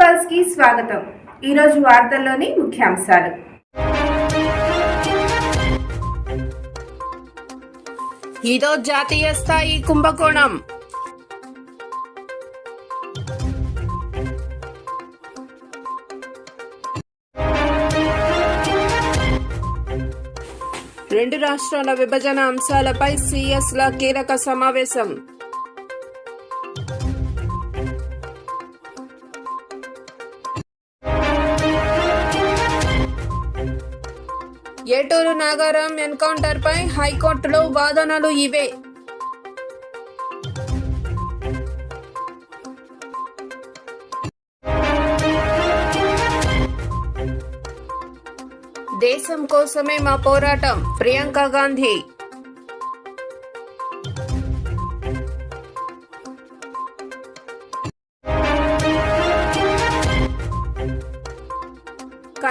పల్స్కి స్వాగతం. ఈరోజు వార్తల్లోని ముఖ్యాంశాలు. ఇదో జాతీయ స్థాయి కుంభకోణం. రెండు రాష్ట్రాల విభజన అంశాలపై సిఎస్ ల కీలక సమావేశం. ఏటూరు నాగారం ఎన్కౌంటర్ పై హైకోర్టులో వాదనలు ఇవే. దేశం కోసమే మా పోరాటం. ప్రియాంక గాంధీ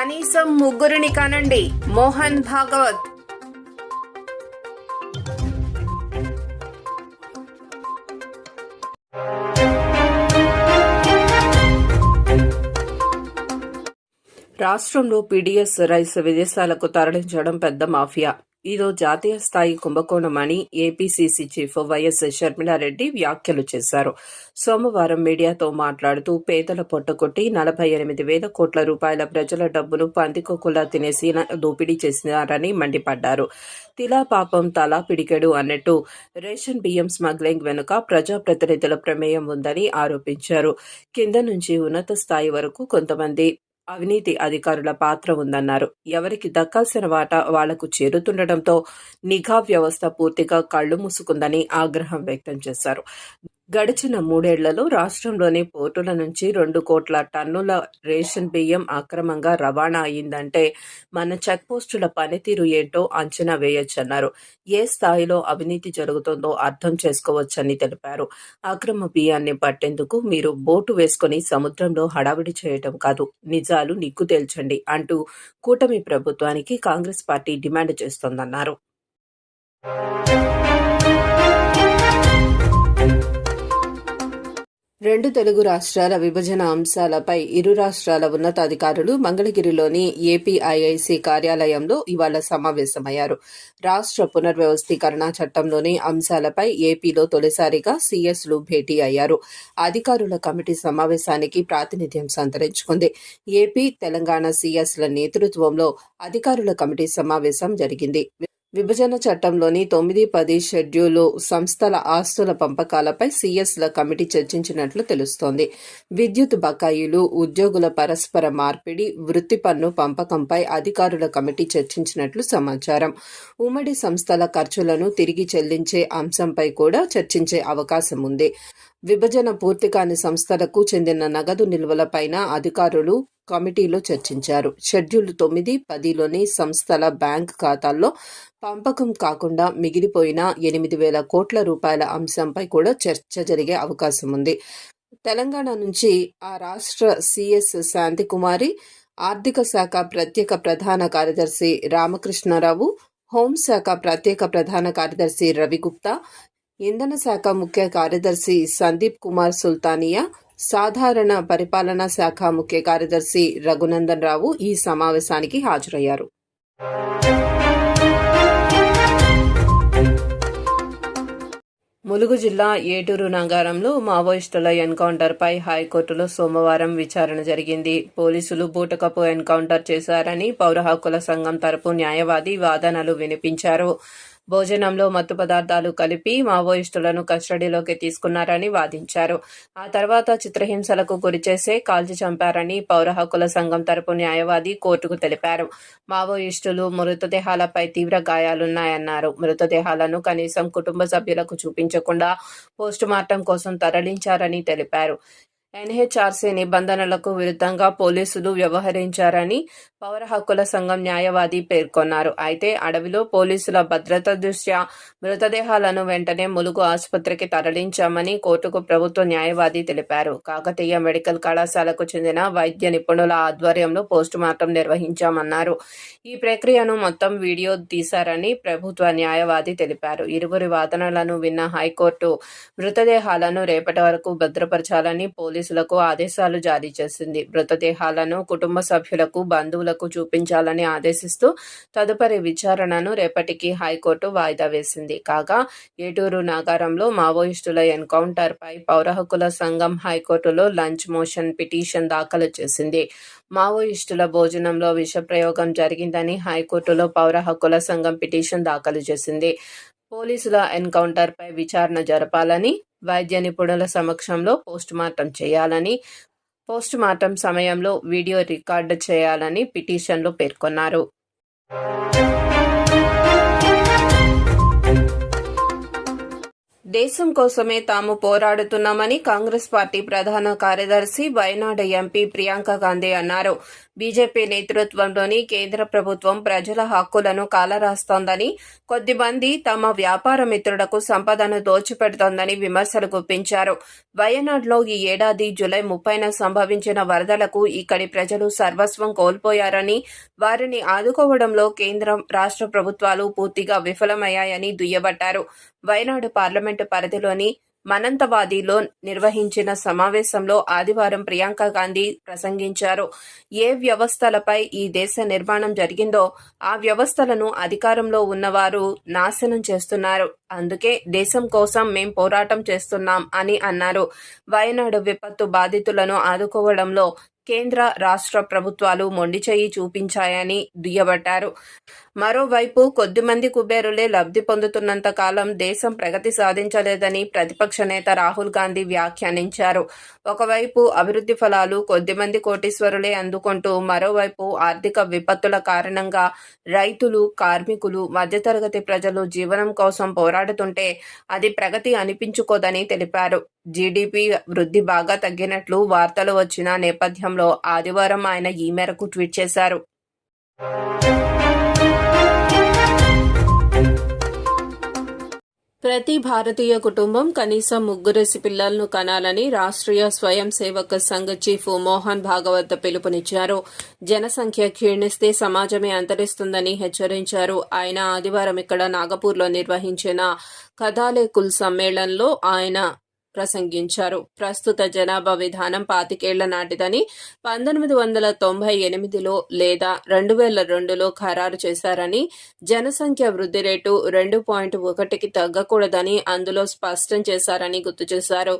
కనీసం ముగ్గురిని కనండి. మోహన్ భాగవత్. రాష్ట్రంలో పీడీఎస్ రైస్ విదేశాలకు తరలించడం పెద్ద మాఫియా. ఇదో జాతీయ స్థాయి కుంభకోణం అని ఏపీసీసీ చీఫ్ వైఎస్ షర్మిలారెడ్డి వ్యాఖ్యలు చేశారు. సోమవారం మీడియాతో మాట్లాడుతూ పేదల పొట్టకొట్టి నలభై ఎనిమిది వేల కోట్ల రూపాయల ప్రజల డబ్బును పందికొక్కులా తినేసి దోపిడీ చేసినారని మండిపడ్డారు. తిలా పాపం తలా పిడికెడు అన్నట్టు రేషన్ బియ్యం స్మగ్లింగ్ వెనుక ప్రజాప్రతినిధుల ప్రమేయం ఉందని ఆరోపించారు. కింద నుంచి ఉన్నత స్థాయి వరకు కొంతమంది అవినీతి అధికారుల పాత్ర ఉందన్నారు. ఎవరికి దక్కాల్సిన వాటా వాళ్ళకు చేరుతుండటంతో నిఘా వ్యవస్థ పూర్తిగా కళ్ళు మూసుకుందని ఆగ్రహం వ్యక్తం చేశారు. గడిచిన మూడేళ్ళలో రాష్ట్రంలోని పోర్టుల నుంచి రెండు కోట్ల టన్నుల రేషన్ బియ్యం అక్రమంగా రవాణా అయిందంటే మన చెక్పోస్టుల పనితీరు ఏంటో అంచనా వేయొచ్చన్నారు. ఏ స్థాయిలో అవినీతి జరుగుతుందో అర్థం చేసుకోవచ్చని తెలిపారు. అక్రమ బియ్యాన్ని పట్టేందుకు మీరు బోటు వేసుకుని సముద్రంలో హడావిడి చేయటం కాదు నిజాలు నిగ్గు తేల్చండి అంటూ కూటమి ప్రభుత్వానికి కాంగ్రెస్ పార్టీ డిమాండ్ చేస్తోందన్నారు. రెండు తెలుగు రాష్ట్రాల విభజన అంశాలపై ఇరు రాష్ట్రాల ఉన్నతాధికారులు మంగళగిరిలోని ఏపీఐఐసి కార్యాలయంలో ఇవాళ సమావేశమయ్యారు. రాష్ట్ర పునర్వ్యవస్థీకరణ చట్టంలోని అంశాలపై ఏపీలో తొలిసారిగా సీఎస్లు భేటీ అయ్యారు. అధికారుల కమిటీ సమావేశానికి ప్రాతినిధ్యం సంతరించుకుంది. ఏపీ తెలంగాణ సీఎస్ల నేతృత్వంలో అధికారుల కమిటీ సమావేశం జరిగింది. విభజన చట్టంలోని తొమ్మిది పది షెడ్యూలు సంస్థల ఆస్తుల పంపకాలపై సీఎస్ల కమిటీ చర్చించినట్లు తెలుస్తోంది. విద్యుత్ బకాయిలు ఉద్యోగుల పరస్పర మార్పిడి వృత్తి పన్ను పంపకంపై అధికారుల కమిటీ చర్చించినట్లు సమాచారం. ఉమ్మడి సంస్థల ఖర్చులను తిరిగి చెల్లించే అంశంపై కూడా చర్చించే అవకాశం ఉంది విభజన పూర్తి కాని సంస్థలకు చెందిన నగదు నిల్వలపైన అధికారులు కమిటీలో చర్చించారు. షెడ్యూల్ తొమ్మిది పదిలోని సంస్థల బ్యాంక్ ఖాతాల్లో పంపకం కాకుండా మిగిలిపోయిన ఎనిమిది వేల కోట్ల రూపాయల అంశంపై కూడా చర్చ జరిగే అవకాశం ఉంది. తెలంగాణ నుంచి ఆ రాష్ట్ర సిఎస్ శాంతికుమారి ఆర్థిక శాఖ ప్రత్యేక ప్రధాన కార్యదర్శి రామకృష్ణారావు హోంశాఖ ప్రత్యేక ప్రధాన కార్యదర్శి రవిగుప్తా ఇంధన శాఖ ముఖ్య కార్యదర్శి సందీప్ కుమార్ సుల్తానియా సాధారణ పరిపాలనా శాఖ ముఖ్య కార్యదర్శి రఘునందన్ రావు ఈ సమావేశానికి హాజరయ్యారు. ములుగు జిల్లా ఏటూరు నగరంలో మావోయిస్టుల ఎన్కౌంటర్పై హైకోర్టులో సోమవారం విచారణ జరిగింది. పోలీసులు బూటకపు ఎన్కౌంటర్ చేశారని పౌర హక్కుల సంఘం తరపు న్యాయవాది వాదనలు వినిపించారు. భోజనంలో మత్తు పదార్థాలు కలిపి మావోయిస్టులను కస్టడీలోకి తీసుకున్నారని వాదించారు. ఆ తర్వాత చిత్రహింసలకు గురిచేసే కాల్చి చంపారని పౌర హక్కుల సంఘం తరపు న్యాయవాది కోర్టుకు తెలిపారు. మావోయిస్టులు మృతదేహాలపై తీవ్ర గాయాలున్నాయన్నారు. మృతదేహాలను కనీసం కుటుంబ సభ్యులకు చూపించకుండా పోస్టుమార్టం కోసం తరలించారని తెలిపారు. ఎన్హెచ్ఆర్సీ నిబంధనలకు విరుద్ధంగా పోలీసులు వ్యవహరించారని పౌర హక్కుల సంఘం న్యాయవాది పేర్కొన్నారు. అయితే అడవిలో పోలీసుల భద్రత దృష్ట్యా మృతదేహాలను వెంటనే ములుగు ఆసుపత్రికి తరలించామని కోర్టుకు ప్రభుత్వ న్యాయవాది తెలిపారు. కాకతీయ మెడికల్ కళాశాలకు చెందిన వైద్య నిపుణుల ఆధ్వర్యంలో పోస్టుమార్టం నిర్వహించామన్నారు. ఈ ప్రక్రియను మొత్తం వీడియో తీశారని ప్రభుత్వ న్యాయవాది తెలిపారు. ఇరువురి వాదనలను విన్న హైకోర్టు మృతదేహాలను రేపటి వరకు భద్రపరచాలని పోలీసు పోలీసులకు ఆదేశాలు జారీ చేసింది. మృతదేహాలను కుటుంబ సభ్యులకు బంధువులకు చూపించాలని ఆదేశిస్తూ తదుపరి విచారణను రేపటికి హైకోర్టు వాయిదా వేసింది. కాగా ఏటూరు నాగారంలో మావోయిస్టుల ఎన్కౌంటర్ పై పౌర హక్కుల సంఘం హైకోర్టులో లంచ్ మోషన్ పిటిషన్ దాఖలు చేసింది. మావోయిస్టుల భోజనంలో విషప్రయోగం జరిగిందని హైకోర్టులో పౌర హక్కుల సంఘం పిటిషన్ దాఖలు చేసింది. పోలీసుల ఎన్కౌంటర్పై విచారణ జరపాలని వైద్య నిపుణుల సమక్షంలో పోస్టుమార్టం చేయాలని పోస్టుమార్టం సమయంలో వీడియో రికార్డు చేయాలని పిటిషన్లో పేర్కొన్నారు. దేశం కోసమే తాము పోరాడుతున్నామని కాంగ్రెస్ పార్టీ ప్రధాన కార్యదర్శి వయనాడు ఎంపీ ప్రియాంక గాంధీ అన్నారు. బీజేపీ నేతృత్వంలోని కేంద్ర ప్రభుత్వం ప్రజల హక్కులను కాలరాస్తోందని కొద్దిమంది తమ వ్యాపార మిత్రులకు సంపదను దోచిపెడుతోందని విమర్శలు గుప్పించారు. వయనాడులో ఈ ఏడాది జులై ముప్పైన సంభవించిన వరదలకు ఇక్కడి ప్రజలు సర్వస్వం కోల్పోయారని వారిని ఆదుకోవడంలో కేంద్రం రాష్ట్ర ప్రభుత్వాలు పూర్తిగా విఫలమయ్యాయని దుయ్యబట్టారు. వయనాడు పార్లమెంటు పరిధిలోని మనంతవాదిలో నిర్వహించిన సమావేశంలో ఆదివారం ప్రియాంక గాంధీ ప్రసంగించారు. ఏ వ్యవస్థలపై ఈ దేశ నిర్మాణం జరిగిందో ఆ వ్యవస్థలను అధికారంలో ఉన్నవారు నాశనం చేస్తున్నారు. అందుకే దేశం కోసం మేం పోరాటం చేస్తున్నాం అని అన్నారు. వయనాడు విపత్తు బాధితులను ఆదుకోవడంలో కేంద్ర రాష్ట్ర ప్రభుత్వాలు మొండిచేయి చూపించాయని దుయ్యబట్టారు. మరోవైపు కొద్దిమంది కుబేరులే లబ్ధి పొందుతున్నంత కాలం దేశం ప్రగతి సాధించలేదని ప్రతిపక్ష నేత రాహుల్ గాంధీ వ్యాఖ్యానించారు. ఒకవైపు అభివృద్ధి ఫలాలు కొద్దిమంది కోటీశ్వరులే అందుకుంటూ మరోవైపు ఆర్థిక విపత్తుల కారణంగా రైతులు కార్మికులు మధ్యతరగతి ప్రజలు జీవనం కోసం పోరాడుతుంటే అది ప్రగతి అనిపించుకోదని తెలిపారు. జీడిపి వృద్ధి బాగా తగ్గినట్లు వార్తలు వచ్చిన నేపథ్యంలో ఆదివారం ఆయన ఈ మేరకు ట్వీట్ చేశారు. ప్రతి భారతీయ కుటుంబం కనీసం ముగ్గురేసి పిల్లలను కనాలని రాష్ట్రీయ స్వయం సేవక సంఘ్ చీఫ్ మోహన్ భాగవత్ పిలుపునిచ్చారు. జనసంఖ్య క్షీణిస్తే సమాజమే అంతరిస్తుందని హెచ్చరించారు. ఆయన ఆదివారం ఇక్కడ నాగపూర్లో నిర్వహించిన కథాలేకుల్ సమ్మేళనంలో ఆయన ప్రసంగించారు. ప్రస్తుత జనాభా విధానం పాతికేళ్ళ నాటిదని పంతొమ్మిది వందల తొంభై ఎనిమిదిలో లేదా రెండు వేల రెండులో ఖరారు చేశారని జనసంఖ్య వృద్ధి రేటు రెండు పాయింట్ ఒకటికి తగ్గకూడదని అందులో స్పష్టం చేశారని గుర్తు చేశారు.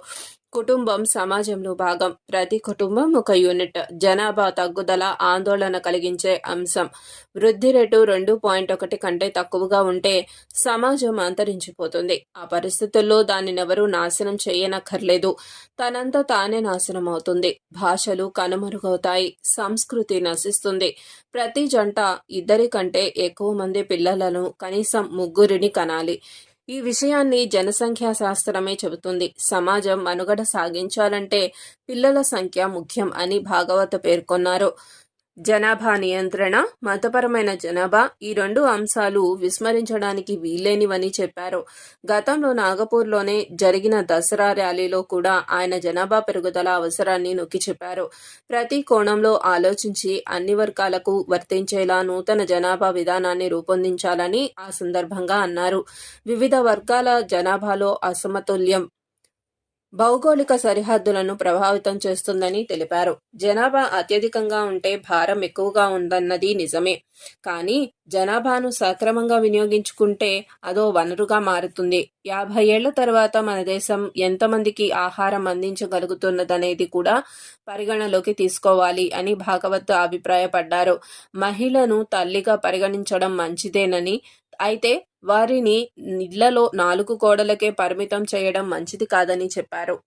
కుటుంబం సమాజంలో భాగం. ప్రతి కుటుంబం ఒక యూనిట్. జనాభా తగ్గుదల ఆందోళన కలిగించే అంశం. వృద్ధి రేటు రెండు పాయింట్ ఒకటి కంటే తక్కువగా ఉంటే సమాజం అంతరించిపోతుంది. ఆ పరిస్థితుల్లో దానినెవరూ నాశనం చేయనక్కర్లేదు. తనంతా తానే నాశనం అవుతుంది భాషలు కనుమరుగవుతాయి. సంస్కృతి నశిస్తుంది. ప్రతి జంట ఇద్దరి కంటే ఎక్కువ మంది పిల్లలను కనీసం ముగ్గురిని కనాలి. ఈ విషయాన్ని జనసంఖ్యా శాస్త్రమే చెబుతుంది. సమాజం మనుగడ సాగించాలంటే పిల్లల సంఖ్య ముఖ్యం అని భాగవత పేర్కొన్నారు. జనాభా నియంత్రణ మతపరమైన జనాభా ఈ రెండు అంశాలు విస్మరించడానికి వీల్లేనివని చెప్పారు. గతంలో నాగపూర్లోనే జరిగిన దసరా ర్యాలీలో కూడా ఆయన జనాభా పెరుగుదల అవసరాన్ని నొక్కి చెప్పారు. ప్రతి కోణంలో ఆలోచించి అన్ని వర్గాలకు వర్తించేలా నూతన జనాభా విధానాన్ని రూపొందించాలని ఆ సందర్భంగా అన్నారు. వివిధ వర్గాల జనాభాలో అసమతుల్యం భౌగోళిక సరిహద్దులను ప్రభావితం చేస్తుందని తెలిపారు. జనాభా అత్యధికంగా ఉంటే భారం ఎక్కువగా ఉందన్నది నిజమే. కానీ జనాభాను సక్రమంగా వినియోగించుకుంటే అదో వనరుగా మారుతుంది. యాభై ఏళ్ళ తర్వాత మన దేశం ఎంతమందికి ఆహారం అందించగలుగుతున్నదనేది కూడా పరిగణలోకి తీసుకోవాలి అని భాగవత్ అభిప్రాయపడ్డారు. మహిళను తల్లిగా పరిగణించడం మంచిదేనని అయితే వారిని ఇళ్ళలో నాలుగు గోడలకే పరిమితం చేయడం మంచిది కాదని చెప్పారు.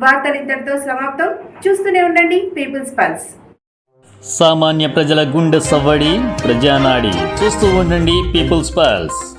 వార్తలు ఇంతటితో సమాప్తం. చూస్తూనే ఉండండి పీపుల్స్ పల్స్ సామాన్య ప్రజల గుండె సవ్వడి ప్రజానాడి. చూస్తూ ఉండండి పీపుల్స్ పల్స్